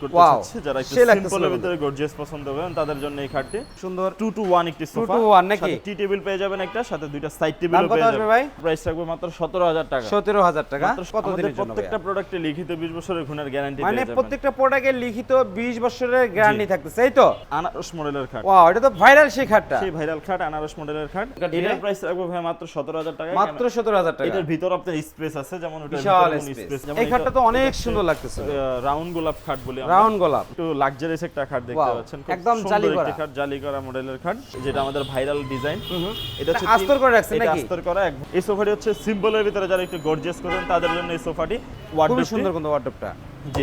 করতে Wow, যারা একটু সিম্পলের ভিতরে গর্জিয়াস পছন্দ করেন তাদের জন্য এই খাটটি। সুন্দর। 2 টু 1 একটি সোফা to one নাকি? টি টেবিল পেয়ে যাবেন একটা সাথে দুইটা সাইড টেবিল পেয়ে যাবেন। ভাই? প্রাইস থাকবে মাত্র 17000 টাকা। সতেরো হাজার টাকা। কত দিনের জন্য প্রত্যেকটা প্রোডাক্টে লিখিত 20 বছরের গুণের গ্যারান্টি মানে প্রত্যেকটা প্রোডাক্টের লিখিত বিশ বছরের গ্যারান্টি থাকতেছে এই তো? আনারস মডেলের খাট। ওয়াও এটা তো ভাইরাল সেই খাটটা। সেই ভাইরাল খাট আনারস মডেলের খাট। এটার প্রাইস রাখব ভাই মাত্র 17000 টাকা। মাত্র সতেরো হাজার টাকা। এটার ভিতর আপনার স্পেস আছে যেমন ওটার বিশাল স্পেস স্পেস এই খাটটা তো অনেক সুন্দর লাগতেছে। রাউন্ড গোলাপ খাট বলি। রাউন্ড গোলাপ একটু লাক্সারিয়াস একটা খাট দেখতে পাচ্ছেন একদম জালি করা। খাট জালি করা মডেলের খাট যেটা আমাদের ভাইরাল ডিজাইন এটা হচ্ছে আস্তর করে রাখছে নাকি? আস্তর করা এই সোফাটি হচ্ছে সিম্পলের ভিতরে যারা একটু গর্জিয়াস করেন তাদের জন্য এই সোফাটি ওয়ার্ডরোব সুন্দর কিন্তু ওয়ার্ডরোবটা।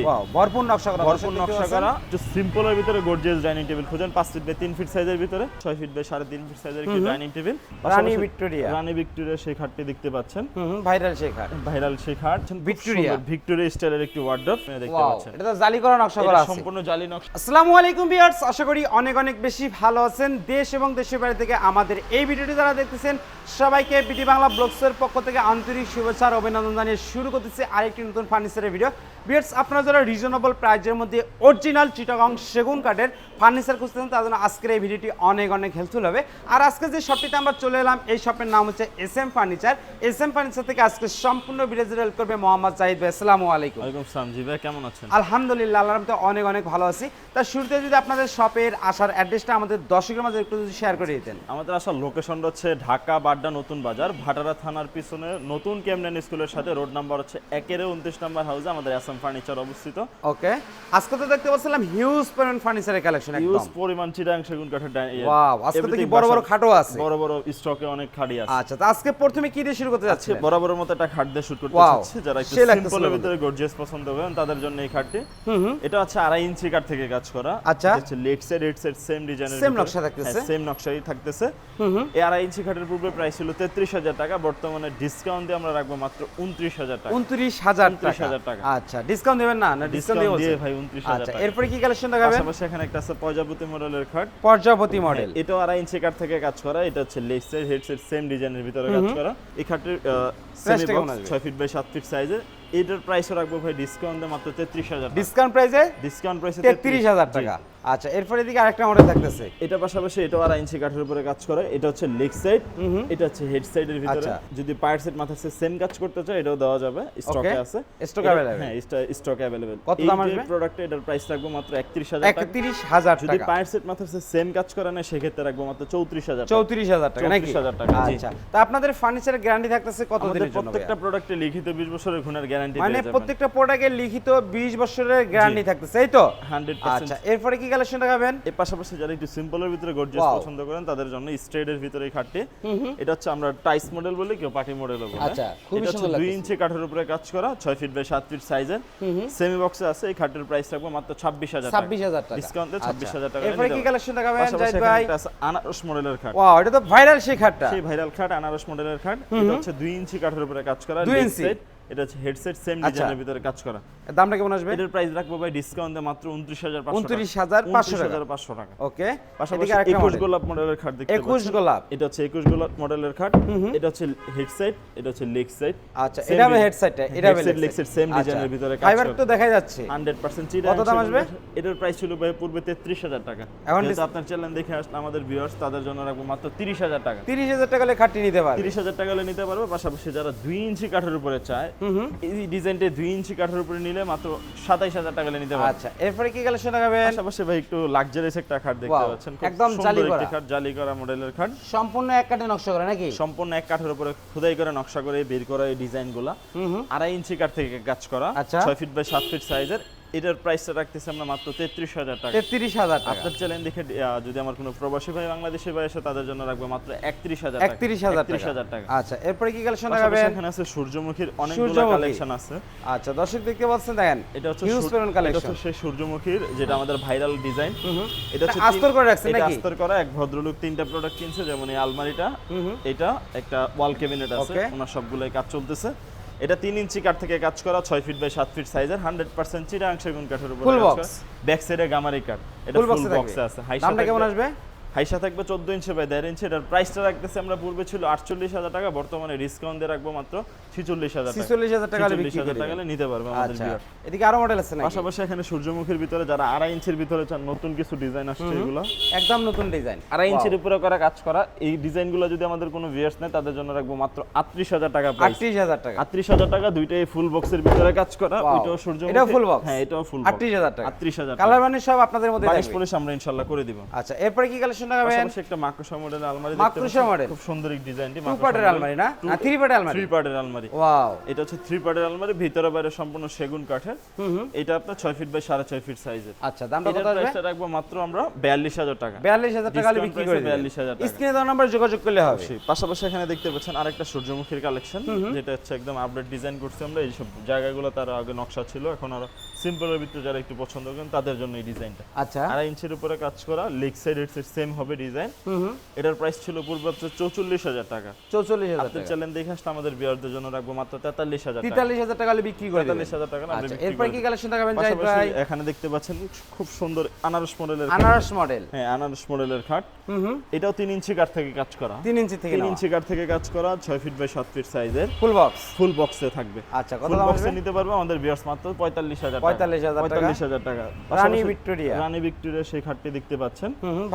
ওয়াও ভরপুর নকশা করা। ভরপুর নকশা করা। একটু সিম্পলের ভিতরে গর্জিয়াস ডাইনিং টেবিল খুঁজেন। পাঁচ ফিট বাই তিন ফিট সাইজের ভিতরে ছয় ফিট বাই সাড়ে তিন ফিট সাইজের একটি ডাইনিং টেবিল রানী ভিক্টোরিয়া। রানী ভিক্টোরিয়া সেই খাটটি দেখতে পাচ্ছেন। হুম হুম, ভাইরাল সেই খাট। ভাইরাল সেই খাট। ভিক্টোরিয়া। ভিক্টোরিয়া স্টাইলের একটি ওয়ার্ডরোব দেখতে পাচ্ছেন। এটা জালি করা নকশা করা আছে। সম্পূর্ণ জালি নকশা। আসসালামু আলাইকুম ভিউয়ার্স আশা করি অনেক অনেক বেশি ভালো আছেন। দেশ এবং দেশের বাইরে থেকে আমাদের এই ভিডিওটি যারা দেখতেছেন সবাইকে বিটি বাংলা ব্লগসের পক্ষ থেকে আন্তরিক শুভেচ্ছা আর অভিনন্দন জানিয়ে শুরু করতেছি আরেকটি নতুন ফার্নিচারের ভিডিও ভিউয়ার্স আপনারা যারা রিজনেবল প্রাইজের মধ্যে অরিজিনাল চিটাগং সেগুন কাঠের ফার্নিচার খুঁজতেছেন তার জন্য আজকের এই ভিডিওটি অনেক অনেক হেল্পফুল হবে। আর আজকে যে শপটিতে আমরা চলে এলাম এই শপের নাম হচ্ছে S M furniture S M furniture থেকে আজকে সম্পূর্ণ ভিডিও হেল্প করবে মোহাম্মদ জাহিদ ভাই। আসসালামু আলাইকুম। ওয়ালাইকুম সালাম জি ভাই কেমন আছেন? আলহামদুলিল্লাহ আল্লাহর রহমতে অনেক অনেক ভালো আছি। তার শুরুতে যদি আপনাদের শপের আসার অ্যাড্রেসটা আমাদের দর্শকের মাঝে একটু যদি শেয়ার করে দিতেন আমাদের আসার লোকেশনটা হচ্ছে ঢাকা বাড্ডা নতুন বাজার ভাটারা থানার পিছনে নতুন ক্যামডেন স্কুলের সাথে রোড নাম্বার হচ্ছে একের উনত্রিশ নাম্বার হাউসে আমাদের অ্যাসাম ফার্নিচার অবস্থিত। ওকে। আজকে তো দেখতে পাচ্ছিলাম হিউজ পরিমাণ ফার্নিচারের কালেকশন একদম। পরিমাণ চিটাং সেগুন কাঠের ডাই- ইয়ে, আজকে তো কি বড় বড় খাটও আছে। বড় বড় স্টকে অনেক খাড়ি আছে। আচ্ছা তো আজকে প্রথমে কি দিয়ে শুরু করতে যাচ্ছে বড় বড় মতো একটা খাট দিয়ে করতে যারা একটু সিম্পলের ভিতরে গর্জিয়াস পছন্দ করেন তাদের জন্য এই খাটটি। এটা হচ্ছে আড়াই ইঞ্চি কাঠ থেকে কাজ করা। আচ্ছা। হচ্ছে left side head side same ডিজাইনের Same নকশা থাকতেছে। সেম নকশাই থাকতেছে। এই আড়াই ইঞ্চি খাটের পূর্বে প্রাইস ছিল তেত্রিশ হাজার টাকা। বর্তমানে ডিসকাউন্ট দিয়ে আমরা রাখব মাত্র উনত্রিশ হাজার টাকা। উনত্রিশ হাজার 29,000 টাকা। টাকা। আচ্ছা ডিসকাউন্ট দেবেন না? না ডিসকাউন্ট দিয়ে ভাই উনত্রিশ হাজার আচ্ছা টাকা। এরপরে কি কালেকশন দেখাবেন? পাশাপাশি এখানে একটা আছে পর্যাবতী মডেলের খাট। পর্যাবতী মডেল এটাও আড়াই ইঞ্চি কাট থেকে কাজ করা। এটা হচ্ছে left side head side same ডিজাইনের ভিতরে কাজ করা। এই খাটের সেমি বক্স আসবে? ছয় ফিট বাই সাত ফিট সাইজের এটার প্রাইসও রাখব ভাই ডিসকাউন্ট মাত্র তেত্রিশ হাজার ডিসকাউন্ট প্রাইসে ডিসকাউন্ট প্রাইসে তেত্রিশ হাজার টাকা। আচ্ছা এরপরে এদিকে আরেকটা মডেল থাকতেছে এটা পাশাপাশি এটাও আড়াই ইঞ্চি কাঠের উপরে কাজ করে। এটা হচ্ছে লেগ সাইড এটা হচ্ছে হেড সাইডের ভিতরে। আচ্ছা। যদি পায়ার সেট মাথা সেম কাজ করতে চায় এটাও দেওয়া যাবে স্টকে আছে। এটা- available? হ্যাঁ স্টক অ্যাভেলেবেল কত দাম আসবে? প্রোডাক্টে এটার প্রাইস রাখব মাত্র 31000 টাকা। একত্রিশ হাজার যদি টাকা। পায়ার সেট মাথা সেম কাজ করে না সেক্ষেত্রে রাখব মাত্র 34000 টাকা। চৌত্রিশ হাজার টাকা নাকি? 34,000 টাকা। আচ্ছা। তা আপনাদের ফার্নিচারের গ্যারান্টি থাকতেছে কত দিনের জন্য প্রত্যেকটা? প্রোডাক্টে লিখিত 20 বছরের গুণের গ্যারান্টি মানে প্রত্যেকটা প্রোডাক্টের লিখিত বিশ বছরের গ্যারান্টি থাকতেছে এই তো? 100% আচ্ছা এরপরে কি কালেকশন দেখাবেন এর পাশাপাশি যারা একটু সিম্পলের ভিতরে গর্জিয়াস পছন্দ করেন তাদের জন্য স্ট্রেটের ভিতরে খাটটি। এটা হচ্ছে আমরা টাইস মডেল বলি কেউ পার্টি মডেলও বলে। আচ্ছা, খুবই সুন্দর 2 ইঞ্চি কাঠের উপরে কাজ করা 6 ফিট বাই 7 ফিট সাইজের সেমি বক্সে আছে এই খাটের প্রাইস রাখব মাত্র 26000 টাকা। ছাব্বিশ হাজার টাকা। ডিসকাউন্টে আচ্ছা, 26000 টাকা এরপরে কি কালেকশন দেখাবেন পাশাপাশি জাহিদ ভাই? আনারস মডেলের খাট। ওয়াও এটা তো ভাইরাল সেই খাটটা। সেই ভাইরাল খাট আনারস মডেলের খাট। এটা হচ্ছে 2 ইঞ্চি কাঠের উপরে কাজ করা। দুই leg ইঞ্চি? এটা হচ্ছে হেডসেট সেম। ডিজাইনের ভিতরে কাজ করা। এর দামটা কেমন আসবে? এটার প্রাইস রাখব ভাই ডিসকাউন্টে মাত্র 29500 29,500 টাকা। 29500 টাকা। ওকে পাশাপাশি এদিকে আরেকটা 21 গোলাপ মডেলের খাট দেখতে 21 গোলাপ। এটা হচ্ছে 21 গোলাপ মডেলের খাট। এটা হচ্ছে হেড সাইড এটা হচ্ছে লেগ সাইড আচ্ছা এটা হবে হেডসেটটা এটা হবে লেগ সাইড সেম ডিজাইনের ভিতরে কাজ ফাইবার তো দেখা যাচ্ছে। 100% চিরা কত দাম আসবে? এটার প্রাইস ছিল ভাই পূর্বে 33000 টাকা। এখন dis- আপনার চ্যানেল দেখে আসলে আমাদের ভিউয়ার্স তাদের জন্য রাখব মাত্র 30000 টাকা। তিরিশ হাজার টাকা হলে খাটটি নিতে পারবে। 30000 টাকা হলে নিতে পারবে। পাশাপাশি যারা 2 ইঞ্চি কাঠের উপরে চায় এই ডিজাইনটা 2 ইঞ্চি কাঠের উপরে নিলে মাত্র 27000 টাকা নিতে পারবে আচ্ছা এরপরে কি কালেকশন দেখাবেন আশেপাশে ভাই একটু লাক্সারিয়াস একটা খাট দেখতে পাচ্ছেন একদম জালি করা। খাট জালি করা মডেলের খাট। সম্পূর্ণ এক কাঠে নকশা করা নাকি? সম্পূর্ণ এক কাঠের উপরে খোদাই করে নকশা করে বের করা এই ডিজাইনগুলো আড়াই ইঞ্চি কাঠ থেকে কাজ করা। আচ্ছা। ছয় ফিট বাই সাত ফিট সাইজের এটার প্রাইসটা রাখতেছি আমরা মাত্র তেত্রিশ হাজার টাকা। তেত্রিশ হাজার টাকা। আপনার চ্যানেল দেখে যদি আমার কোনো প্রবাসী ভাই বাংলাদেশি ভাই আসে তাদের জন্য রাখব মাত্র একত্রিশ হাজার একত্রিশ হাজার টাকা। হাজার টাকা। আচ্ছা এরপরে কি কালেকশন দেখাবেন? এখানে আছে সূর্যমুখীর অনেকগুলো কালেকশন আছে। আচ্ছা দর্শক দেখতে পাচ্ছেন দেখেন এটা হচ্ছে হিউজ পরিমাণ এটা হচ্ছে সূর্যমুখীর যেটা আমাদের ভাইরাল ডিজাইন এটা হচ্ছে আস্তর করে রাখছেন নাকি? আস্তর করা এক ভদ্রলোক তিনটা প্রোডাক্ট কিনছে যেমন এই আলমারিটা এটা একটা ওয়াল ক্যাবিনেট আছে. ওনার সবগুলোই কাজ চলতেছে। এটা তিন ইঞ্চি কাঠ থেকে কাজ করা ছয় ফিট বাই সাত ফিট সাইজের হান্ড্রেড পার্সেন্ট চিরাং গুণ কাঠের উপর? ব্যাক সাইডে গামারি কাঠ। এটা ফুল বক্সে বক্সে আছে হাই দামটা কেমন আসবে? হাইসা থাকবে চোদ্দ ইঞ্চি বাই দেড় ইঞ্চি। এটার প্রাইসটা রাখতেছি আমরা পূর্বে ছিল আটচল্লিশ হাজার টাকা বর্তমানে ডিসকাউন্ট দিয়ে রাখব মাত্র ছিচল্লিশ হাজার টাকা। ছিচল্লিশ হাজার টাকা হলে 46,000 বিক্রি করে টাকা নিতে পারবে আমাদের আচ্ছা। এদিকে আরও মডেল আছে পাশাপাশি এখানে সূর্যমুখীর ভিতরে যারা আড়াই ইঞ্চির ভিতরে চান নতুন কিছু ডিজাইন আসছে এগুলো। একদম নতুন ডিজাইন আড়াই ইঞ্চির উপরে করা কাজ করা। এই ডিজাইনগুলো যদি আমাদের কোনো ভিয়ার্স নেয় তাদের জন্য রাখব মাত্র আটত্রিশ হাজার টাকা আটত্রিশ হাজার টাকা। আটত্রিশ হাজার টাকা দুইটাই ফুল বক্সের ভিতরে কাজ করা. ওইটাও সূর্য এটাও full box? হ্যাঁ এটাও ফুল আটত্রিশ হাজার টাকা। আটত্রিশ হাজার কালার মানে সব আপনাদের মধ্যে পলিশ আমরা ইনশাল্লাহ করে দিব। আচ্ছা এরপরে কি কালেকশন দেখাবেন একটা মাকড়সা মডেলের আলমারি মাকড়সা পাচ্ছেন। খুব সুন্দর ডিজাইনটি টু পার্টের আলমারি না? না থ্রি পার্টের আলমারি? থ্রি পার্টের আলমারি। ওয়াও এটা হচ্ছে থ্রি পার্টের আলমারি ভিতরে বাইরে সম্পূর্ণ সেগুন কাঠের। এটা আপনার ফিট বাই সাড়ে ছয় ফিট সাইজের আচ্ছা দামটা কত আসবে? প্রাইসটা রাখব মাত্র আমরা বিয়াল্লিশ হাজার টাকা। বিয়াল্লিশ হাজার টাকা বিক্রি করে এ 42,000 টাকা। স্ক্রিনে দেওয়া নাম্বার যোগাযোগ করলে হবে। পাশাপাশি এখানে দেখতে পাচ্ছেন আরেকটা সূর্যমুখীর কালেকশন যেটা হচ্ছে একদম আপডেট ডিজাইন করছি আমরা। এইসব জায়গাগুলো তার আগে নকশা ছিল এখন আরও সিম্পলের ভিতরে যারা একটু পছন্দ করেন তাদের জন্য এই ডিজাইনটা আচ্ছা। আড়াই ইঞ্চির উপরে কাজ করা লেগ সাইড হেড সেম হবে ডিজাইন। এটার প্রাইস ছিল পূর্বে হচ্ছে চৌচল্লিশ হাজার টাকা। চৌচল্লিশ হাজার আপনার টাকা। চ্যালেঞ্জ দেখে আসলে আমাদের বিয়ারদের জন্য রাখব মাত্র তেতাল্লিশ হাজার তেতাল্লিশ হাজার টাকা বিক্রি করে তেতাল্লিশ হাজার টাকা আচ্ছা এরপর কি কালেকশন দেখাবেন জাহিদ পাশাপাশি ভাই? এখানে দেখতে পাচ্ছেন খুব সুন্দর আনারস মডেলের আনারস মডেল। হ্যাঁ আনারস মডেলের খাট। এটাও তিন ইঞ্চি কাঠ থেকে কাজ করা। তিন ইঞ্চি থেকে তিন ইঞ্চি কাঠ থেকে কাজ করা ছয় ফিট বাই সাত ফিট সাইজের ফুল বক্স ফুল বক্সে থাকবে। আচ্ছা কত বক্সে নিতে পারবে আমাদের বিয়ার্স মাত্র পঁয়তাল্লিশ হাজার 45,000 টাকা। পঁয়তাল্লিশ হাজার টাকা। রানী ভিক্টোরিয়া। রানী ভিক্টোরিয়া সেই খাটটি দেখতে পাচ্ছেন। হুম হুম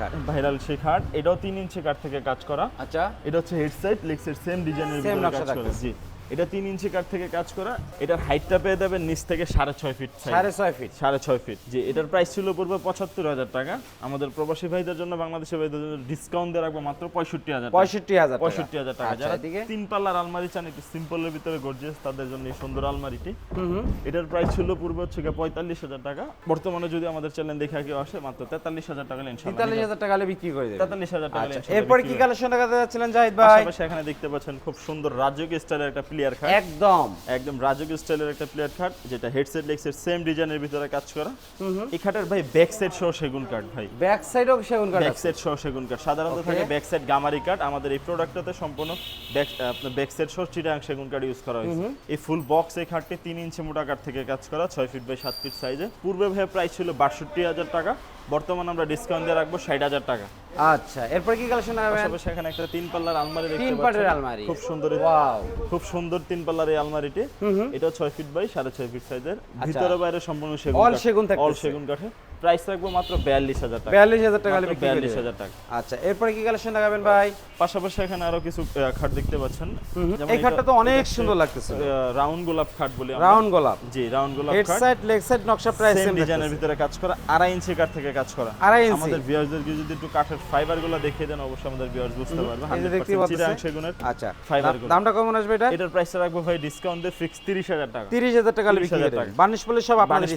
ভাইরাল শেখার। ভাইরাল সেই খাট এটাও তিন ইঞ্চি কাঠ থেকে কাজ করা। আচ্ছা। এটা হচ্ছে হেডসেট লেগসেট সেম ডিজাইনের কাজ করা। জি। এটা তিন ইঞ্চি কাঠ থেকে কাজ করা এটার হাইটটা পেয়ে যাবেন নিচ থেকে সাড়ে ছয় ফিট সাড়ে ছয় ফিট সাড়ে ছয় ফিট জি এটার প্রাইস ছিল পূর্বে পঁচাত্তর হাজার টাকা। আমাদের প্রবাসী ভাইদের জন্য বাংলাদেশি ভাইদের জন্য ডিসকাউন্ট দিয়ে রাখব মাত্র পঁয়ষট্টি হাজার পঁয়ষট্টি হাজার পঁয়ষট্টি হাজার টাকা। আচ্ছা, যারা তিন পাল্লার আলমারি চান একটু সিম্পলের ভিতরে গর্জিয়াস তাদের জন্য এই সুন্দর আলমারিটি। এটার প্রাইস ছিল পূর্বে হচ্ছে গিয়ে পঁয়তাল্লিশ হাজার টাকা। বর্তমানে যদি আমাদের চ্যানেল দেখে কেউ আসে মাত্র তেতাল্লিশ হাজার টাকা তেতাল্লিশ হাজার টাকা হলে বিক্রি করে দেবেন তেতাল্লিশ হাজার টাকা আচ্ছা এরপর কি কালেকশন দেখাতে যাচ্ছিলেন জাহিদ ভাই? এখানে দেখতে পাচ্ছেন খুব সুন্দর রাজকীয় স্টাইলের একটা প্লেয়ার খাট একদম। একদম রাজকীয় স্টাইলের একটা প্লেয়ার খাট যেটা হেডসেট লেগসেট সেম ডিজাইনের ভিতরে কাজ করা। এই খাটের ভাই ব্যাক সাইড সহ সেগুন কাঠ ভাই। ব্যাক সাইডও সেগুন কাঠ ব্যাক সাইড সহ সেগুন কাঠ সাধারণত থাকে ব্যাক সাইড গামারি কাঠ আমাদের এই প্রোডাক্টটাতে সম্পূর্ণ ব্যাক আপনার ব্যাক সাইড সহ চিটাং সেগুন কাঠ ইউজ করা হয়েছে। এই ফুল বক্স এই খাটটি তিন ইঞ্চি মোটা কাঠ থেকে কাজ করা ছয় ফিট বাই সাত ফিট সাইজে পূর্বে ভাই প্রাইস ছিল বাষট্টি হাজার টাকা। বর্তমানে আমরা ডিসকাউন্ট দিয়ে রাখব ষাট হাজার টাকা। আচ্ছা এরপর কি কালেকশন আসবে সেখানে একটা তিন পাল্লার আলমারি দেখতে তিন পাল্লার আলমারি। খুব সুন্দর ওয়াও। খুব সুন্দর তিন পাল্লার এই আলমারিটি। এটা 6 ফিট বাই সাড়ে ছয় ফিট সাইজের। ভিতরে বাইরে সম্পূর্ণ সেগুন অল সেগুন। All সেগুন কাঠে প্রাইস রাখব মাত্র বিয়াল্লিশ হাজার টাকা। বিয়াল্লিশ হাজার টাকা বিয়াল্লিশ হাজার টাকা। আচ্ছা এরপরে কি কালেকশন দেখাবেন ভাই? পাশাপাশি এখানে আরও কিছু খাট দেখতে পাচ্ছেন। এই খাটটা তো অনেক সুন্দর লাগতেছে। রাউন্ড গোলাপ খাট বলি আমরা। রাউন্ড গোলাপ। জি রাউন্ড গোলাপ হেড সাইড লেগ সাইড নকশা প্রায় সেম ডিজাইনের ভিতরে কাজ করা আড়াই ইঞ্চি কাঠ থেকে কাজ করা। আড়াই ইঞ্চি। আমাদের ভিউয়ারদেরকে যদি একটু কাঠের ফাইবারগুলো দেখিয়ে দেন অবশ্যই আমাদের ভিউয়ার্স বুঝতে পারবে। এই যে দেখতেই 100% চিটাং। সেগুনের আচ্ছা দাম- গুলো। দামটা কেমন আসবে এটা? এটার প্রাইসটা রাখব ভাই ডিসকাউন্ট দিয়ে ফিক্স তিরিশ হাজার টাকা। তিরিশ হাজার টাকা হলে বিক্রি 30,000 করে বার্নিশ পলিশ সব আপনাদের বানিশ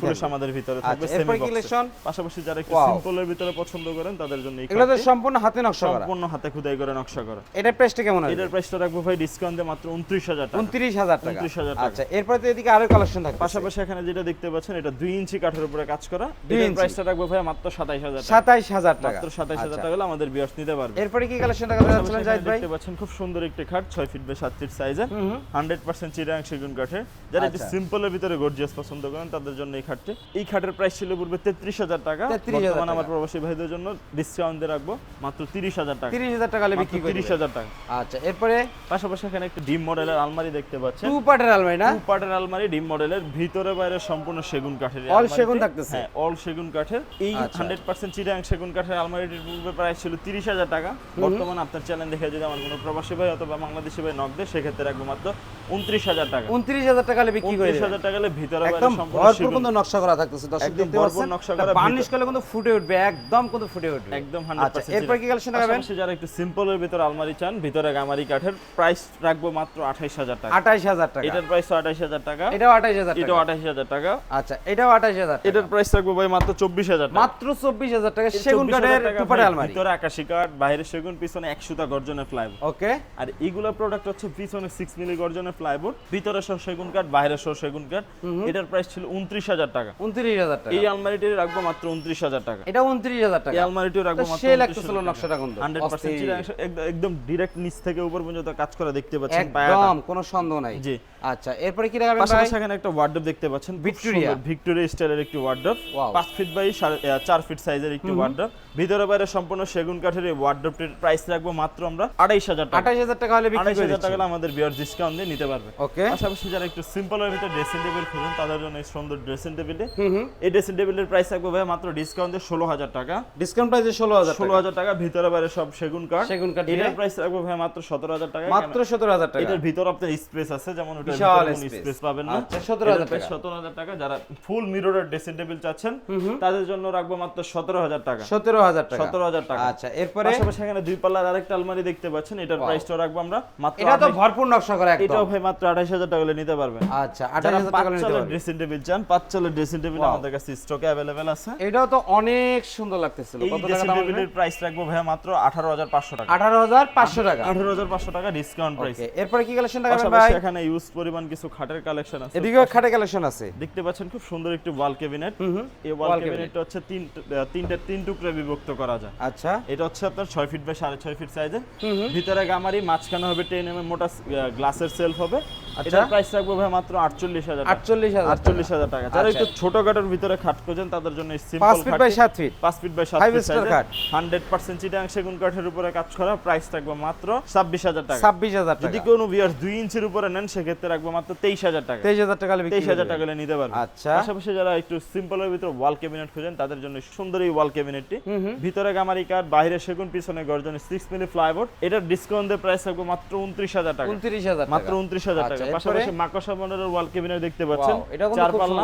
ভিতরে থাকবে আচ্ছা, সেমি এরপর কি collection? পাশাপাশি যারা একটু সিম্পলের ভিতরে পছন্দ করেন তাদের জন্য এই এগুলো তো সম্পূর্ণ হাতে নকশা করা। সম্পূর্ণ হাতে খুদাই করে নকশা করা। এটার প্রাইসটা কেমন আসবে এটার প্রাইসটা রাখব ভাই ডিসকাউন্ট দিয়ে মাত্র উনত্রিশ হাজার টাকা। উনত্রিশ হাজার টাকা। 29,000 টাকা। আচ্ছা এরপরে তো এদিকে আরও কালেকশন থাকবে পাশাপাশি এখানে যেটা দেখতে পাচ্ছেন এটা দুই ইঞ্চি কাঠের উপরে কাজ করা। এটার প্রাইসটা রাখব ভাই মাত্র সাতাইশ হাজার টাকা। সাতাইশ হাজার টাকা। মাত্র সাতাইশ হাজার আচ্ছা। টাকা হলে আমাদের বিয়ার্স নিতে পারবে। এরপরে কি কালেকশন যাচ্ছিলেন এখানে জাহিদ ভাই? দেখতে পাচ্ছেন খুব সুন্দর একটি খাট ছয় ফিট বাই সাত ফিট সাইজের। হান্ড্রেড পার্সেন্ট চিরাং সেগুন কাঠের। যারা একটু আচ্ছা। সিম্পলের ভিতরে গর্জিয়াস পছন্দ করেন তাদের জন্য এই খাটটি। এই খাটের প্রাইস ছিল পূর্বে তেত্রিশ হাজার টাকা। বর্তমানে আমার প্রবাসী ভাইদের জন্য ডিসকাউন্ট দিয়ে রাখব। মাত্র তিরিশ হাজার টাকা। তিরিশ হাজার টাকা বিক্রি তিরিশ হাজার টাকা। আচ্ছা এরপরে? পাশাপাশি এখানে একটা ডিম মডেলের আলমারি দেখতে পাচ্ছেন। টু পার্টের আলমারি না? টু পার্টের আলমারি ডিম মডেলের। ভিতরে বাইরে সম্পূর্ণ সেগুন কাঠের আলমারিটি। সেগুন থাকতেছে? হ্যাঁ অল সেগুন কাঠের। এই। হান্ড্রেড পার্সেন্ট চিরাং সেগুন কাঠের আলমারিটির পূর্বে প্রাইস ছিল তিরিশ হাজার টাকা। বর্তমানে আপনার চ্যানেল দেখে যদি আমার কোনো প্রবাসী ভাই অথবা বাংলাদেশি ভাই নক দেয় সেক্ষেত্রে রাখব মাত্র উনত্রিশ হাজার টাকা। উনত্রিশ হাজার টাকা বিক্রি করে উনত্রিশ হাজার টাকা ভিতরে বাইরে একদম ভরপুর নকশা করা থাকতেছে দর্শক ভরপুর নকশা করা, বার্নিশ করলে কিন্তু ফুটে উঠবে একদম কিন্তু ফুটে উঠবে। একদম আচ্ছা হান্ড্রেড এরপর কি কালেকশন দেখাবেন? পাশাপাশি যারা একটু সিম্পলের ভিতরে আলমারি চান ভিতরে গামারি কাঠের প্রাইস রাখব মাত্র আঠাইশ হাজার টাকা। আঠাইশ হাজার টাকা। এটার প্রাইস আঠাইশ হাজার টাকা। এটাও আঠাইশ হাজার এটাও টাকা। আঠাইশ হাজার টাকা। আচ্ছা এটাও আঠাইশ হাজার টাকা। এটার প্রাইস রাখব ভাই মাত্র চব্বিশ হাজার টাকা। মাত্র চব্বিশ হাজার টাকা। সেগুন কাঠের টাকা টু পার্টের ভাই, আলমারি। ভিতরে আকাশি কাঠ বাইরে সেগুন পিছনে এক সুতা গর্জনের প্লাইবোর্ড ওকে। আর এইগুলা প্রোডাক্ট হচ্ছে পিছনে সিক্স মিলি গর্জনের প্লাইবোর্ড ভিতরে সহ সেগুন কাঠ বাইরে সহ সেগুন কাঠ। এটার প্রাইস ছিল উনত্রিশ হাজার টাকা। উনত্রিশ হাজার টাকা। এই আলমারিটি রাখব মাত্র উনত্রিশ হাজার টাকা। এটা উনত্রিশ হাজার টাকা। এই আলমারিটিও রাখব মাত্র 29,000 লাগতেছিল। নকশাটা কিন্তু 100% একদম ডিরেক্ট নিচ থেকে উপর পর্যন্ত কাজ করা দেখতে পাচ্ছেন একদম কোনো সন্দেহ নাই। জি। আচ্ছা এরপরে কি দেখাবেন ভাই? পাশাপাশি এখানে একটা ওয়ার্ডরোব দেখতে পাচ্ছেন। Victoria। ভিক্টোরিয়া স্টাইলের একটি ওয়ার্ডরোব Wow. পাঁচ ফিট বাই সাড়ে- আহ, চার ফিট সাইজের একটি ওয়ার্ডরোব ভিতরে বাইরে সম্পূর্ণ সেগুন কাঠের এই ওয়ার্ডরোবটির প্রাইস রাখব মাত্র আমরা আড়াইশ হাজার টাকা। আঠাশ হাজার টাকা হলে বিক্রি করে টাকা আমাদের বিয়ার ডিসকাউন্ট দিয়ে নিতে পারবে। ওকে পাশাপাশি যারা একটু সিম্পলের ভিতরে ড্রেসিং টেবিল খুঁজুন তাদের জন্য এই সুন্দর ড্রেসিং টেবিলে এই ড্রেসিং টেবিলের প্রাইস রাখব ভাই মাত্র ডিসকাউন্ট ষোলো হাজার টাকা। ডিসকাউন্ট প্রাইসে ষোলো হাজার ষোলো হাজার টাকা ভিতরে বাইরে সব সেগুন কাঠ সেগুন কাঠ? এটার প্রাইস রাখব ভাই মাত্র সতেরো হাজার টাকা। মাত্র সতেরো হাজার টাকা। এটার ভিতর আপনার স্পেস আছে যেমন। স্পেস পাবেন না। আচ্ছা, 17,000 টাকা। সতেরো হাজার টাকা। যারা ফুল মিররের ড্রেসিং টেবিল চাচ্ছেন তাদের জন্য রাখব মাত্র সতেরো হাজার টাকা। সতেরো হাজার টাকা। সতেরো হাজার টাকা। আচ্ছা এরপরে? পাশাপাশি এখানে দুই পাল্লার আরেকটা আলমারি দেখতে পাচ্ছেন এটার. প্রাইসটা রাখব আমরা। মাত্র এটা তো ভরপুর নকশা করা একদম। এটাও ভাই মাত্র আঠাশ হাজার টাকা নিতে পারবেন। আচ্ছা আঠাশ হাজার টাকা ড্রেসিং টেবিল চান পাঁচ চালের ড্রেসিং টেবিল আমাদের কাছে স্টকে অ্যাভেলেবেল আছে? এটাও তো অনেক সুন্দর লাগতেছিল। কত টাকা দাম টেবিলের প্রাইস রাখব ভাই মাত্র আঠারো হাজার পাঁচশো টাকা। আঠারো হাজার পাঁচশো টাকা। আঠারো হাজার পাঁচশো টাকা ডিসকাউন্ট প্রাইস এরপরে কি কালেকশন দেখাবেন ভাই? এখানে ইউজ পরিমাণ কিছু খাটের কালেকশন আছে। এদিকেও খাটে কালেকশন আছে। দেখতে পাচ্ছেন খুব সুন্দর একটি ওয়াল ক্যাবিনেট এই ওয়াল ক্যাবিনেটটা হচ্ছে তিন তিনটা তিন টুকরে বিভক্ত করা যায়। আচ্ছা। এটা হচ্ছে আপনার ছয় ফিট বাই সাড়ে ছয় ফিট সাইজের ভিতরে গামারি মাঝখানে হবে টেন এম মোটা গ্লাসের সেলফ হবে। আচ্ছা। এটার প্রাইস রাখব ভাই মাত্র আটচল্লিশ হাজার আটচল্লিশ হাজার আটচল্লিশ হাজার টাকা। যারা আচ্ছা। একটু ছোট কাটার ভিতরে খাট খোঁজেন তাদের জন্য পাঁচ ফিট বাই সাত ফিট পাঁচ ফিট বাই সাত Five ফিট star খাট। হান্ড্রেড পার্সেন্ট চিটাং সেগুন কাঠের উপরে কাজ করা প্রাইস থাকবে মাত্র ছাব্বিশ হাজার টাকা। ছাব্বিশ হাজার যদি কোনো বিয়ার দুই ইঞ্চির উপরে নেন সেক্ষেত্রে রাখব মাত্র তেইশ হাজার টাকা। তেইশ হাজার টাকা হলে বিক্রি তেইশ হাজার করে টাকা হলে নিতে পারবে। আচ্ছা। পাশাপাশি যারা একটু সিম্পলের ভিতরে ওয়াল ক্যাবিনেট খোঁজেন তাদের জন্য সুন্দর এই ওয়াল ক্যাবিনেটটি ভিতরে গামারি কাঠ বাইরে সেগুন পিছনে গর্জনে সিক্স মিলি ফ্লাইবোর্ড এটার ডিসকাউন্ট দিয়ে প্রাইস থাকবে মাত্র উনত্রিশ হাজার টাকা। উনত্রিশ হাজার মাত্র উনত্রিশ হাজার আচ্ছা, টাকা। পাশাপাশি মাকসা মডেলের ওয়াল ক্যাবিনেট দেখতে পাচ্ছেন। চার পাল্লা।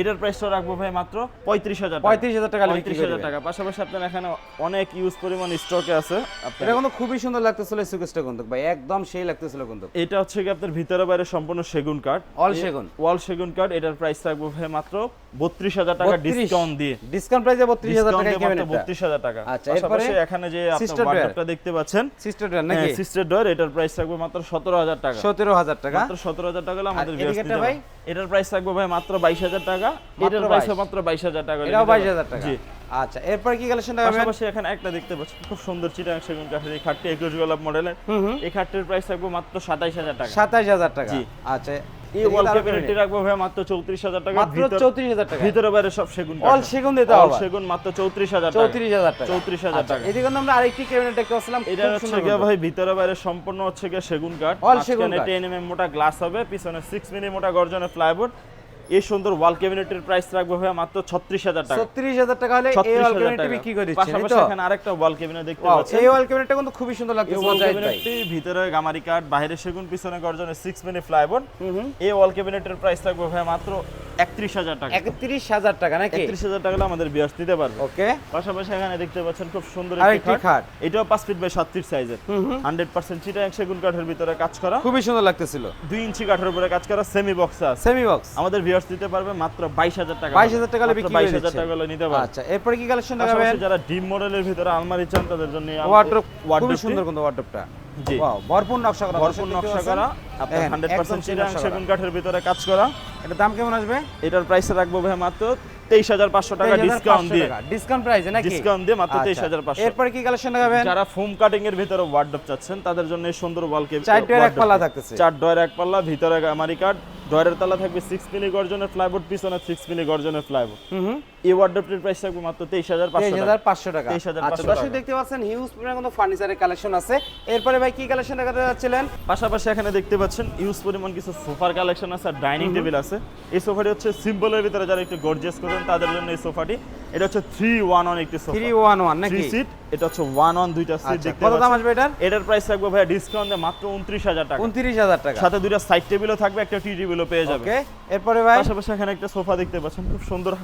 এটার প্রাইসটা রাখব ভাই মাত্র পঁয়ত্রিশ হাজার পঁয়ত্রিশ হাজার টাকা পঁয়ত্রিশ হাজার টাকা। পাশাপাশি আপনার এখানে অনেক ইউজ পরিমাণ স্টকে আছে। এটা কিন্তু খুবই সুন্দর লাগতেছিল সুকেশটা কিন্তু। ভাই একদম সেই লাগতেছিল কিন্তু। এটা হচ্ছে কি আপনার ভিতরে বাইরে সম্পূর্ণ সেগুন কাঠ All সেগুন। ওয়াল সেগুন কাঠ এটার প্রাইস থাকবে ভাই মাত্র বত্রিশ হাজার টাকা ডিসকাউন্ট দিয়ে। ডিসকাউন্ট প্রাইসে বত্রিশ হাজার টাকা বত্রিশ হাজার টাকা। আচ্ছা, এরপরে এখানে যে আপনার drawer। দেখতে পাচ্ছেন সিস্টার নাকি? সিস্টার ডোর এটার প্রাইস থাকবে মাত্র সতেরো হাজার টাকা। সতেরো হাজার টাকা। মাত্র সতেরো হাজার টাকা হলে আমাদের। এটার প্রাইস থাকবে ভাই মাত্র বাইশ হাজার টাকা। এটার 22 প্রাইস মাত্র বাইশ হাজার টাকা এটাও টাকা। জি। আচ্ছা এরপর কি কালেকশন দেখাবেন পাশাপাশি এখানে একটা দেখতে খুব সুন্দর চিটাং সেগুন কাঠের এই খাটটি একুশ গোলাপ মডেলের। এই খাটটির প্রাইস থাকবে মাত্র সাতাইশ হাজার টাকা। আচ্ছা এই ওয়াল ক্যাবিনেটটি রাখব ভাই মাত্র চৌত্রিশ হাজার টাকা। মাত্র ভিতর- টাকা। বাইরে সব সেগুন অল সেগুন দিতে হবে। সেগুন মাত্র টাকা। চৌত্রিশ হাজার আচ্ছা, টাকা। এদিকে আমরা আরেকটি ক্যাবিনেট দেখতে পাচ্ছিলাম এটা হচ্ছে ভাই ভিতরে বাইরে সম্পূর্ণ হচ্ছে গিয়ে সেগুন কাঠ। সেগুন কাঠ। এম মোটা গ্লাস হবে পিছনে মিলি মোটা গর্জনের প্লাইবোর্ড এই সুন্দর ওয়াল ক্যাবিনেটের প্রাইস রাখব ভাই মাত্র ছত্রিশ হাজার টাকা। ছত্রিশ হাজার টাকা হলে এই ওয়াল ক্যাবিনেট বিক্রি করে দিচ্ছেন তো? এখানে আরেকটা ওয়াল ক্যাবিনেট দেখতে পাচ্ছি পাচ্ছেন। এই ওয়াল ক্যাবিনেটটা কিন্তু খুবই সুন্দর এই ওয়াল ক্যাবিনেটটি ভিতরে গামারি কাট বাইরে সেগুন পিছনে গর্জনে সিক্স মিলি ফ্লাইবোর্ড এই ওয়াল ক্যাবিনেটের প্রাইস রাখব ভাই মাত্র একত্রিশ হাজার টাকা। একত্রিশ হাজার টাকা নাকি? একত্রিশ হাজার টাকা আমাদের বিয়াস দিতে পারবে। ওকে। পাশাপাশি এখানে দেখতে পাচ্ছেন খুব সুন্দর একটি খাট। এটাও পাঁচ ফিট বাই সাত ফিট সাইজের হান্ড্রেড পার্সেন্ট চিটা এক সেগুন কাঠের ভিতরে কাজ করা। খুবই সুন্দর লাগতেছিল। দুই ইঞ্চি কাঠের উপরে কাজ করা সেমি বক্স আছে। সেমি বক্স আমাদের ভিউয়ার্স দিতে পারবে মাত্র বাইশ হাজার টাকা। 22,000 টাকা হলে বিক্রি বাইশ হাজার টাকা নিতে পারবে। আচ্ছা এরপরে কি কালেকশন দেখাবেন? যারা ডিম মডেলের ভিতরে আলমারি চান তাদের জন্য সুন্দর কিন্তু। ওয়াও ভরপুর নকশা করা। ভরপুর নকশা করা আপনার হান্ড্রেড পার্সেন্ট। সেগুন কাঠের ভিতরে কাজ করা। এটার দাম কেমন আসবে? এটার প্রাইস রাখব ভাই মাত্র তেইশ হাজার পাঁচশো টাকা ডিসকাউন্ট দিয়ে। ডিসকাউন্ট প্রাইসে নাকি? ডিসকাউন্ট দিয়ে মাত্র আচ্ছা। তেইশ হাজার পাঁচশো। এরপরে কি কালেকশন দেখাবেন? যারা ফোম কাটিং এর ভিতরে ওয়ার্ডরোব চাচ্ছেন তাদের জন্য সুন্দর ওয়াল চার ডয়ের এক পাল্লা থাকতেছে। চার ডয়ের এক পাল্লা ভিতরে গামারি কাঠ ডয়ের তলা থাকবে সিক্স মিলি গর্জনের ফ্লাইবোর্ড পিছনে সিক্স মিলি গর্জনের ফ্লাইবোর্ড এই প্রাইস থাকবে মাত্র তেইশ হাজার তেইশ হাজার পাঁচশো টাকা। 23,500 আচ্ছা দর্শক দেখতে পাচ্ছেন হিউজ পরিমাণ কিন্তু ফার্নিচারের কালেকশন আছে। এরপরে ভাই কি কালেকশন দেখাতে যাচ্ছিলেন? পাশাপাশি এখানে দেখতে পাচ্ছেন ইউজ পরিমাণ কিছু সোফার কালেকশন আছে আর ডাইনিং টেবিল আছে। এই সোফাটি হচ্ছে সিম্পলের ভিতরে যারা একটু গর্জিয়াস করেন তাদের জন্য এই সোফাটি। এটা হচ্ছে থ্রি ওয়ান ওয়ান একটি সোফা থ্রি ওয়ান ওয়ান নাকি? সিট এটা হচ্ছে ওয়ান ওয়ান দুইটা সিট আচ্ছা দেখতে কত দাম আসবে এটার? এটার প্রাইস থাকবে ভাইয়া ডিসকাউন্টে মাত্র উনত্রিশ হাজার টাকা। উনত্রিশ হাজার টাকা। সাথে দুইটা সাইড টেবিলও থাকবে একটা টি টেবিলও পেয়ে যাবে ওকে এরপরে ভাই? পাশাপাশি এখানে একটা সোফা দেখতে পাচ্ছেন খুব সুন্দর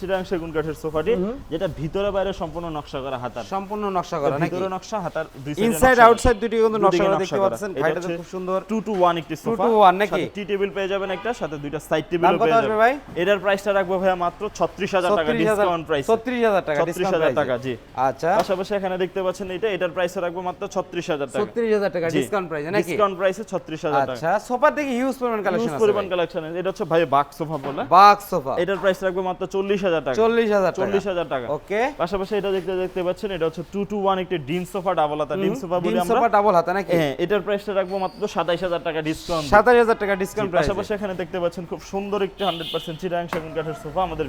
চিটাং সেগুন কাঠের সোফাটি যেটা ভিতরে বাইরে সম্পূর্ণ নকশা করা হাতার। সম্পূর্ণ নকশা করা নাকি? ভিতরে নকশা হাতার দুই ইনসাইড আউটসাইড দুটি কিন্তু নকশা করা দেখতে পাচ্ছেন এটা খুব সুন্দর। টু টু ওয়ান একটি সোফা to one নাকি? টি টেবিল পেয়ে যাবেন একটা সাথে দুইটা সাইড দাম টেবিলও পেয়ে যাবেন। ভাই? এটার প্রাইসটা রাখব ভাইয়া মাত্র ছত্রিশ হাজার টাকা ছত্রিশ হাজার ডিসকাউন্ট প্রাইস ছত্রিশ হাজার টাকা 36,000 টাকা, জি। আচ্ছা। পাশাপাশি এখানে দেখতে পাচ্ছেন এটা এটার প্রাইস রাখব মাত্র টাকা। ডিসকাউন্ট প্রাইস নাকি? ডিসকাউন্ট প্রাইসে ছত্রিশ হাজার টাকা। আচ্ছা সোফার দেখি হিউজ পরিমাণ কালেকশন আছে পরিমাণ কালেকশন এটা হচ্ছে ভাই বাক সোফা বলে। বাক্স সোফা। এটার প্রাইস রাখব মাত্র চল্লিশ হাজার টাকা। চল্লিশ হাজার চল্লিশ টাকা। ওকে। পাশাপাশি এটা দেখতে দেখতে পাচ্ছেন এটা হচ্ছে টু টু ওয়ান একটি ডিম সোফা ডাবল হাতা। ডিম সোফা বলি ডিম সোফা ডাবল হাতা নাকি? হ্যাঁ এটার প্রাইসটা রাখব মাত্র সাতাইশ হাজার টাকা ডিসকাউন্ট সাতাশ হাজার টাকা ডিসকাউন্ট প্রাইস পাশাপাশি এখানে দেখতে পাচ্ছেন খুব সুন্দর একটি হান্ড্রেড পার্সেন্ট চিরাং সেগুন কাঠের সোফা। আমাদের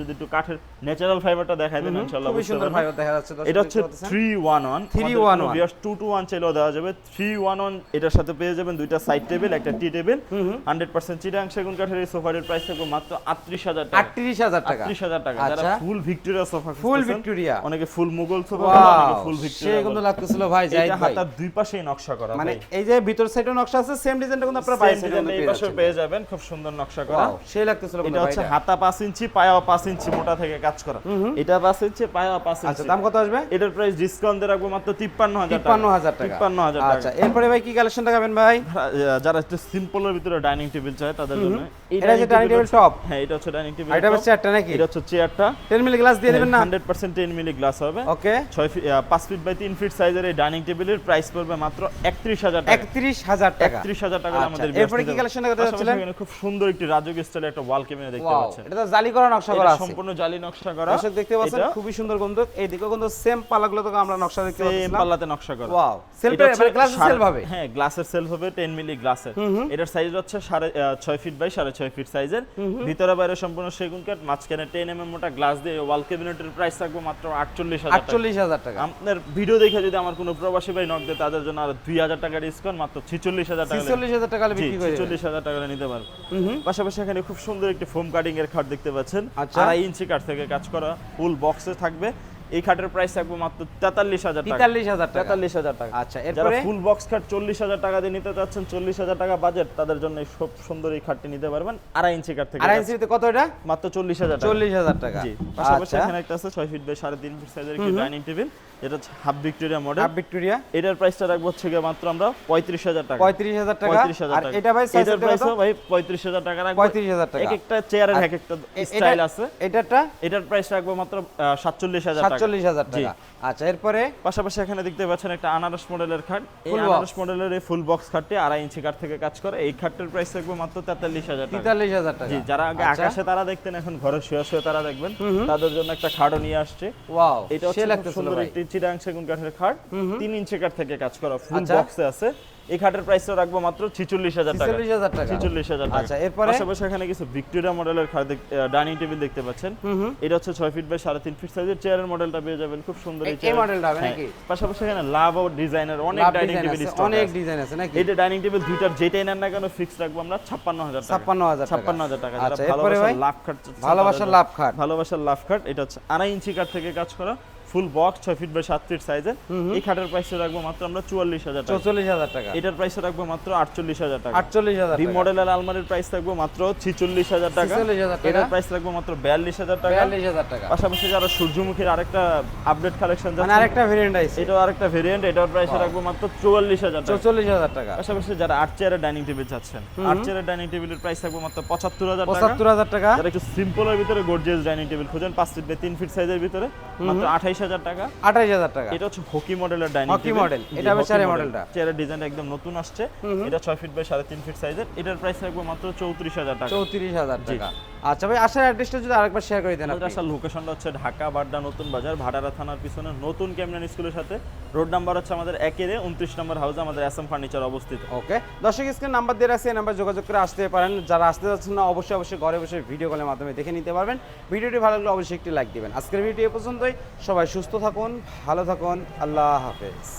যদি একটু কাঠের ন্যাচারাল ফাইবারটা দেখাই দেন ইনশাআল্লাহ বুঝতে সুন্দর ফাইবার দেখা যাচ্ছে এটা হচ্ছে দেখতে পাচ্ছেন। থ্রি ওয়ান ওয়ান 311 বিয়ার টু টু চাইলেও দেওয়া যাবে। থ্রি ওয়ান ওয়ান এটার সাথে পেয়ে যাবেন দুইটা সাইড টেবিল একটা টি টেবিল হান্ড্রেড পার্সেন্ট চিরাং সেগুন কাঠের এই সোফাটির প্রাইস থাকবে মাত্র আটত্রিশ হাজার টাকা। আটত্রিশ হাজার টাকা। আটত্রিশ হাজার টাকা। যারা full Victoria sofa full Victoria অনেকে full Mughal sofa wow full Victoria লাগতেছিল ভাই যাই এটা হাতার দুই পাশেই নকশা করা মানে এই যে ভিতর সাইডে নকশা আছে সেম ডিজাইনটা কিন্তু আপনারা বাইরে সাইডে পেয়ে যাবেন খুব সুন্দর নকশা করা। সেই লাগতেছিল এটা হচ্ছে হাতা পাঁচ ইঞ্চি পায়া পাঁচ ইঞ্চি মোটা থেকে কাজ করা। এটা পাঁচ ইঞ্চি পায়া পাঁচ আচ্ছা দাম কত আসবে? এটার প্রাইস ডিসকাউন্ট দিয়ে রাখব মাত্র তিপ্পান্ন হাজার তিপ্পান্ন হাজার টাকা। তিপ্পান্ন হাজার আচ্ছা এরপরে ভাই কি কালেকশন দেখাবেন ভাই? যারা একটু সিম্পলের ভিতরে ডাইনিং টেবিল চায় তাদের জন্য এটা হচ্ছে ডাইনিং টেবিল টপ হ্যাঁ এটা হচ্ছে ডাইনিং টেবিল এটা হচ্ছে চেয়ারটা নাকি? এটা হচ্ছে চেয়ারটা 10 মিলি গ্লাস দিয়ে দিবেন না? Hundred percent ten milli glass হবে। ওকে ছয় ফিট পাঁচ ফিট বাই তিন ফিট সাইজের এই ডাইনিং টেবিলের প্রাইস পড়বে মাত্র একত্রিশ হাজার টাকা। একত্রিশ হাজার টাকা। একত্রিশ হাজার টাকা আচ্ছা, আমাদের এরপরে কি কালেকশন দেখাতে যাচ্ছিলেন খুব সুন্দর একটি রাজক স্টাইলে একটা ওয়াল ক্যাবিনেট দেখতে পাচ্ছেন। এটা জালি করা নকশা করা আছে। সম্পূর্ণ জালি নকশা করা। দর্শক দেখতে পাচ্ছেন খুবই সুন্দর কিন্তু সেম পালাগুলো তো আমরা নকশা দেখতে পাচ্ছি পাল্লাতে নকশা করা। ওয়াও সেলফে মানে সেলফ হবে। হ্যাঁ গ্লাসের সেলফ হবে টেন মিলি গ্লাসের এটার সাইজ হচ্ছে ফিট বাই সাড়ে ছয় ফিট সাইজের ভিতরে বাইরে সম্পূর্ণ সেগুন কাঠ মাঝখানে টেন এম মোটা গ্লাস দিয়ে ওয়াল ক্যাবিনেটের প্রাইস থাকবে মাত্র আটচল্লিশ হাজার টাকা। আপনার ভিডিও দেখে যদি আমার কোনো প্রবাসী ভাই নক দেয় তাদের জন্য আর দুই হাজার টাকা ডিসকাউন্ট মাত্র ছিচল্লিশ হাজার টাকা ছিচল্লিশ হাজার টাকা বিক্রি করে দেবেন। চল্লিশ হাজার টাকা নিতে পারবে। পাশাপাশি এখানে খুব সুন্দর একটি ফোম কাটিং এর খাট দেখতে পাচ্ছেন। আচ্ছা। আড়াই ইঞ্চি কাঠ থেকে কাজ করা ফুল বক্সে থাকবে। এই খাটের প্রাইস থাকবে মাত্র তেতাল্লিশ হাজার টাকা। তেতাল্লিশ হাজার টাকা। তেতাল্লিশ হাজার টাকা। আচ্ছা যারা এরপরে? ফুল বক্স খাট চল্লিশ হাজার টাকা দিয়ে নিতে চাচ্ছেন চল্লিশ হাজার টাকা বাজেট তাদের জন্য এই সব সুন্দর এই খাটটি নিতে পারবেন আড়াই ইঞ্চি কাঠ থেকে। আড়াই। ইঞ্চিতে কত এটা? মাত্র চল্লিশ হাজার টাকা। চল্লিশ হাজার টাকা। জি পাশাপাশি আচ্ছা। এখানে একটা আছে ছয় ফিট বাই সাড়ে তিন ফিট সাইজের একটি ডাইনিং টেবিল হচ্ছে half Victoria model half Victoria এটার প্রাইসটা রাখব হচ্ছে গিয়ে মাত্র আমরা পঁয়ত্রিশ হাজার টাকা। পঁয়ত্রিশ হাজার টাকা? পঁয়ত্রিশ হাজার আর টাকা। এটা ভাই এটার প্রাইসও ভাই পঁয়ত্রিশ হাজার টাকা রাখব। পঁয়ত্রিশ হাজার টাকা। এক একটা চেয়ারের এক একটা স্টাইল আছে। এটারটা? এটার প্রাইস রাখব মাত্র সাতচল্লিশ হাজার টাকা। সাতচল্লিশ হাজার টাকা। আচ্ছা এরপরে? পাশাপাশি এখানে দেখতে পাচ্ছেন একটা আনারস মডেলের খাট। এই আনারস। মডেলের এই ফুল বক্স খাটটি আড়াই ইঞ্চি কাঠ থেকে কাজ করে। এই খাটটির প্রাইস রাখব মাত্র তেতাল্লিশ হাজার তেতাল্লিশ হাজার টাকা। যারা আগে আচ্ছা। আকাশে তারা দেখতেন এখন ঘরে শুয়ে শুয়ে তারা দেখবেন। তাদের জন্য একটা খাটও নিয়ে আসছে। ওয়াও এটা হচ্ছে সুন্দর একটি চিরাং সেগুন কাঠের খাট। তিন ইঞ্চি কাঠ থেকে কাজ করা ফুল আচ্ছা। বক্সে আছে। এই খাটের প্রাইসও রাখব মাত্র ছিচল্লিশ হাজার টাকা। ছিচল্লিশ হাজার টাকা। ছিচল্লিশ হাজার টাকা। আচ্ছা, এরপরে? পাশাপাশি এখানে কিছু ভিক্টোরিয়া মডেলের খাট ডাইনিং টেবিল দেখতে পাচ্ছেন। এটা হচ্ছে ছয় ফিট বাই সাড়ে তিন ফিট সাইজের চেয়ারের মডেলটা পেয়ে যাবেন। খুব সুন্দর এই- মডেলটা হবে হ্যাঁ। নাকি? পাশাপাশি এখানে লাভ ও ডিজাইনের অনেক ডাইনিং টেবিল আছে অনেক ডিজাইন আছে নাকি? এটা ডাইনিং টেবিল দুইটার যেটাই নেন না কেন ফিক্স রাখব আমরা ছাপ্পান্ন হাজার টাকা। ছাপ্পান্ন হাজার টাকা। ছাপ্পান্ন হাজার টাকা আচ্ছা ভালোবাসার লাভ খাট ভালোবাসার লাভ খাট। ভালোবাসার লাভ খাট এটা হচ্ছে আড়াই ইঞ্চি কাঠ থেকে কাজ করা। ফুল বক্স ছয় ফিট বাই সাত ফিট সাইজের এই খাটের প্রাইস রাখব মাত্র আমরা চুয়াল্লিশ হাজার টাকা চৌচল্লিশ হাজার টাকা এটার প্রাইস রাখব মাত্র আটচল্লিশ হাজার টাকা আটচল্লিশ হাজার ডি মডেলের আলমারির প্রাইস রাখব মাত্র ছিচল্লিশ হাজার টাকা এটার প্রাইস রাখব মাত্র বিয়াল্লিশ হাজার টাকা বিয়াল্লিশ হাজার টাকা পাশাপাশি যারা সূর্যমুখীর আরেকটা আপডেট কালেকশন মানে আরেকটা ভেরিয়েন্ট আছে এটাও আরেকটা ভেরিয়েন্ট এটার প্রাইস রাখব মাত্র চুয়াল্লিশ হাজার টাকা চৌচল্লিশ হাজার টাকা পাশাপাশি যারা আট চেয়ারের ডাইনিং টেবিল চাচ্ছেন আট চেয়ারের ডাইনিং টেবিলের প্রাইস থাকব মাত্র পঁচাত্তর হাজার পঁচাত্তর হাজার টাকা যারা একটু সিম্পলের ভিতরে গর্জিয়াস ডাইনিং টেবিল খোঁজেন পাঁচ ফিট বাই তিন ফিট সাইজের ভিতরে মাত্র আঠাইশ হাজার টাকা। আঠাইশ হাজার টাকা। এটা হচ্ছে হকি মডেলের ডাইনিং হকি মডেল। এটা হবে চেয়ারের মডেলটা। চেয়ারের ডিজাইন একদম নতুন আসছে। এটা ছয় ফিট বাই সাড়ে তিন ফিট সাইজের। এটার প্রাইস থাকবে মাত্র চৌত্রিশ হাজার টাকা। চৌত্রিশ হাজার টাকা। আচ্ছা ভাই আসার অ্যাড্রেসটা যদি আরেকবার শেয়ার করে দেন আমাদের। আসার লোকেশনটা হচ্ছে ঢাকা বাড্ডা নতুন বাজার ভাড়ারা থানার পিছনে নতুন ক্যামরান স্কুলের সাথে। রোড নাম্বার হচ্ছে আমাদের একেরে উনত্রিশ নম্বর হাউসে আমাদের অ্যাসাম ফার্নিচার অবস্থিত। ওকে দর্শক স্ক্রিন নাম্বার দিয়ে রাখছি এই নাম্বার যোগাযোগ করে আসতে পারেন। যারা আসতে যাচ্ছেন না অবশ্যই অবশ্যই ঘরে বসে ভিডিও কলের মাধ্যমে দেখে নিতে পারবেন। ভিডিওটি ভালো লাগলে অবশ্যই একটি লাইক দিবেন। আজকের ভিডিও এ পর্যন্তই। সবাই সুস্থ থাকুন ভালো থাকুন। আল্লাহ হাফেজ।